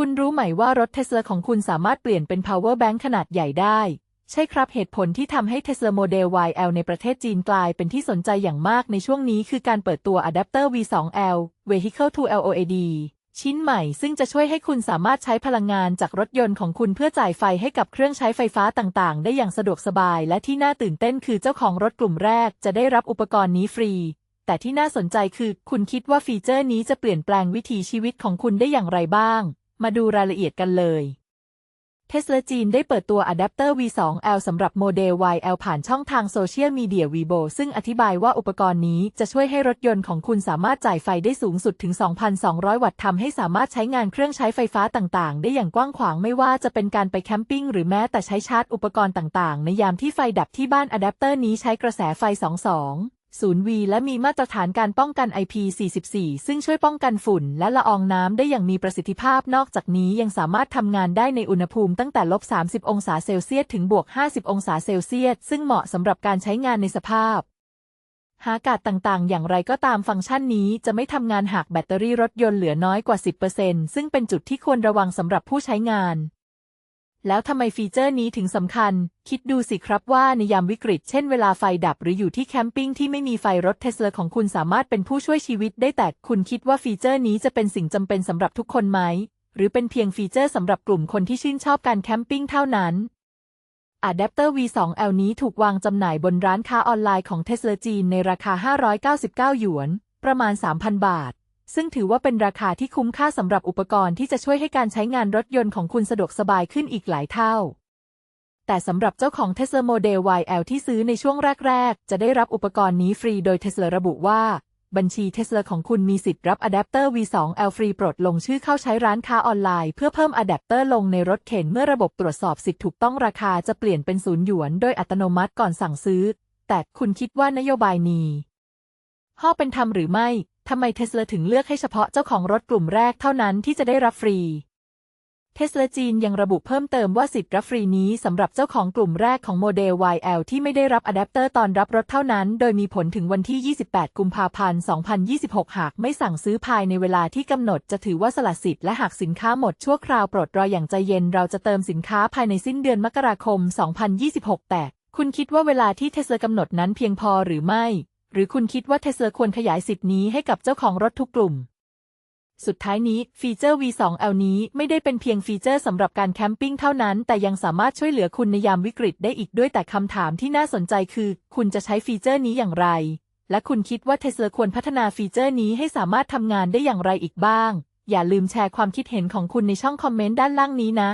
คุณรู้ไหมว่ารถเทสลาของคุณสามารถเปลี่ยนเป็น power bank ขนาดใหญ่ได้ ใช่ครับเหตุผลที่ทำให้ Tesla Model YL ในประเทศจีนกลายเป็นที่สนใจอย่างมากในช่วงนี้คือการเปิดตัวอะแดปเตอร์ V2L Vehicle to LOAD ชิ้นใหม่ซึ่งจะช่วยให้คุณสามารถใช้พลังงานจากรถยนต์ของคุณเพื่อจ่ายไฟให้กับเครื่องใช้ไฟฟ้าต่างๆ ได้อย่างสะดวกสบาย และที่น่าตื่นเต้นคือเจ้าของรถกลุ่มแรกจะได้รับอุปกรณ์นี้ฟรี แต่ที่น่าสนใจคือ คุณคิดว่าฟีเจอร์นี้จะเปลี่ยนแปลงวิถีชีวิตของคุณได้อย่างไรบ้าง มาดูรายละเอียดกันเลยเทสลาจีนได้เปิดตัวอะแดปเตอร์ V2L สำหรับโมเดล YL ผ่านช่องทางโซเชียลมีเดีย Weibo ซึ่งอธิบายว่าอุปกรณ์นี้จะช่วยให้รถยนต์ของคุณสามารถจ่ายไฟได้สูงสุดถึง 2,200 วัตต์ทำให้สามารถใช้งานเครื่องใช้ไฟฟ้าต่างๆ ได้อย่างกว้างขวางไม่ว่าจะเป็นการไปแคมปิ้งหรือแม้แต่ใช้ชาร์จอุปกรณ์ต่างๆ ในยามที่ไฟดับที่บ้านอะแดปเตอร์นี้ใช้กระแสไฟ 22 0V และมีมาตรฐานการป้องกัน IP44 ซึ่งช่วยป้องกันฝุ่นและละอองน้ำได้อย่างมีประสิทธิภาพนอกจากนี้ยังสามารถทำงานได้ในอุณหภูมิตั้งแต่ลบ 30 องศาเซลเซียสถึงบวก 50 องศาเซลเซียส ซึ่งเหมาะสำหรับการใช้งานในสภาพหากาศต่างๆ อย่างไรก็ตามฟังก์ชันนี้จะไม่ทำงานหากแบตเตอรี่รถยนต์เหลือน้อยกว่า 10%ซึ่งเป็นจุดที่ควรระวังสำหรับผู้ใช้งาน แล้วทำไมฟีเจอร์นี้ถึงสำคัญ คิดดูสิครับว่าในยามวิกฤต เช่นเวลาไฟดับหรืออยู่ที่แคมปิ้งที่ไม่มีไฟรถเทสลาของคุณสามารถเป็นผู้ช่วยชีวิตได้แต่คุณคิดว่าฟีเจอร์นี้จะเป็นสิ่งจำเป็นสำหรับทุกคนไหม หรือเป็นเพียงฟีเจอร์สำหรับกลุ่มคนที่ชื่นชอบการแคมปิ้งเท่านั้นอะแดปเตอร์ V2L นี้ถูกวางจำหน่ายบนร้านค้าออนไลน์ของเทสลาจีนในราคา 599 หยวน ประมาณ 3,000 บาท ซึ่งถือว่าเป็นราคาที่คุ้มค่าสำหรับอุปกรณ์ที่จะช่วยให้การใช้งานรถยนต์ของคุณสะดวกสบายขึ้นอีกหลายเท่า แต่สำหรับเจ้าของ Tesla Model YL ที่ซื้อในช่วงแรก ๆ จะได้รับอุปกรณ์นี้ฟรีโดย Tesla ระบุว่า บัญชี Tesla ของคุณมีสิทธิ์รับอะแดปเตอร์ V2L ฟรีโปรดลงชื่อเข้าใช้ร้านค้าออนไลน์เพื่อเพิ่มอะแดปเตอร์ลงในรถเข็นเมื่อระบบตรวจสอบสิทธิ์ถูกต้องราคาจะเปลี่ยนเป็นศูนย์หยวนโดยอัตโนมัติก่อนสั่งซื้อ แต่คุณคิดว่านโยบายนี้ห่อเป็นธรรมหรือไม่ ทำไมเทสลาถึงเลือกให้เฉพาะเจ้าของรถกลุ่มแรกเท่านั้นที่จะได้รับฟรี เทสลาจีนยังระบุเพิ่มเติมว่าสิทธิ์รับฟรีนี้สำหรับเจ้าของกลุ่มแรกของโมเดล YL ที่ไม่ได้รับอะแดปเตอร์ตอนรับรถเท่านั้น โดยมีผลถึงวันที่ 28 กุมภาพันธ์ 2026 หากไม่สั่งซื้อภายในเวลาที่กำหนดจะถือว่าสละสิทธิ์และหากสินค้าหมดชั่วคราวโปรดรออย่างใจเย็นเราจะเติมสินค้าภายในสิ้นเดือนมกราคม 2026 แต่คุณคิดว่าเวลาที่เทสลากำหนดนั้นเพียงพอหรือไม่ หรือคุณคิดว่าเทสลาควรขยายสิทธิ์นี้ให้กับเจ้าของรถทุกกลุ่ม สุดท้ายนี้ฟีเจอร์ V2L นี้ไม่ได้เป็นเพียงฟีเจอร์สำหรับการแคมปิ้งเท่านั้น แต่ยังสามารถช่วยเหลือคุณในยามวิกฤตได้อีกด้วยแต่คำถามที่น่าสนใจคือ คุณจะใช้ฟีเจอร์นี้อย่างไร และคุณคิดว่าเทสลาควรพัฒนาฟีเจอร์นี้ให้สามารถทำงานได้อย่างไรอีกบ้าง อย่าลืมแชร์ความคิดเห็นของคุณในช่องคอมเมนต์ด้านล่างนี้นะ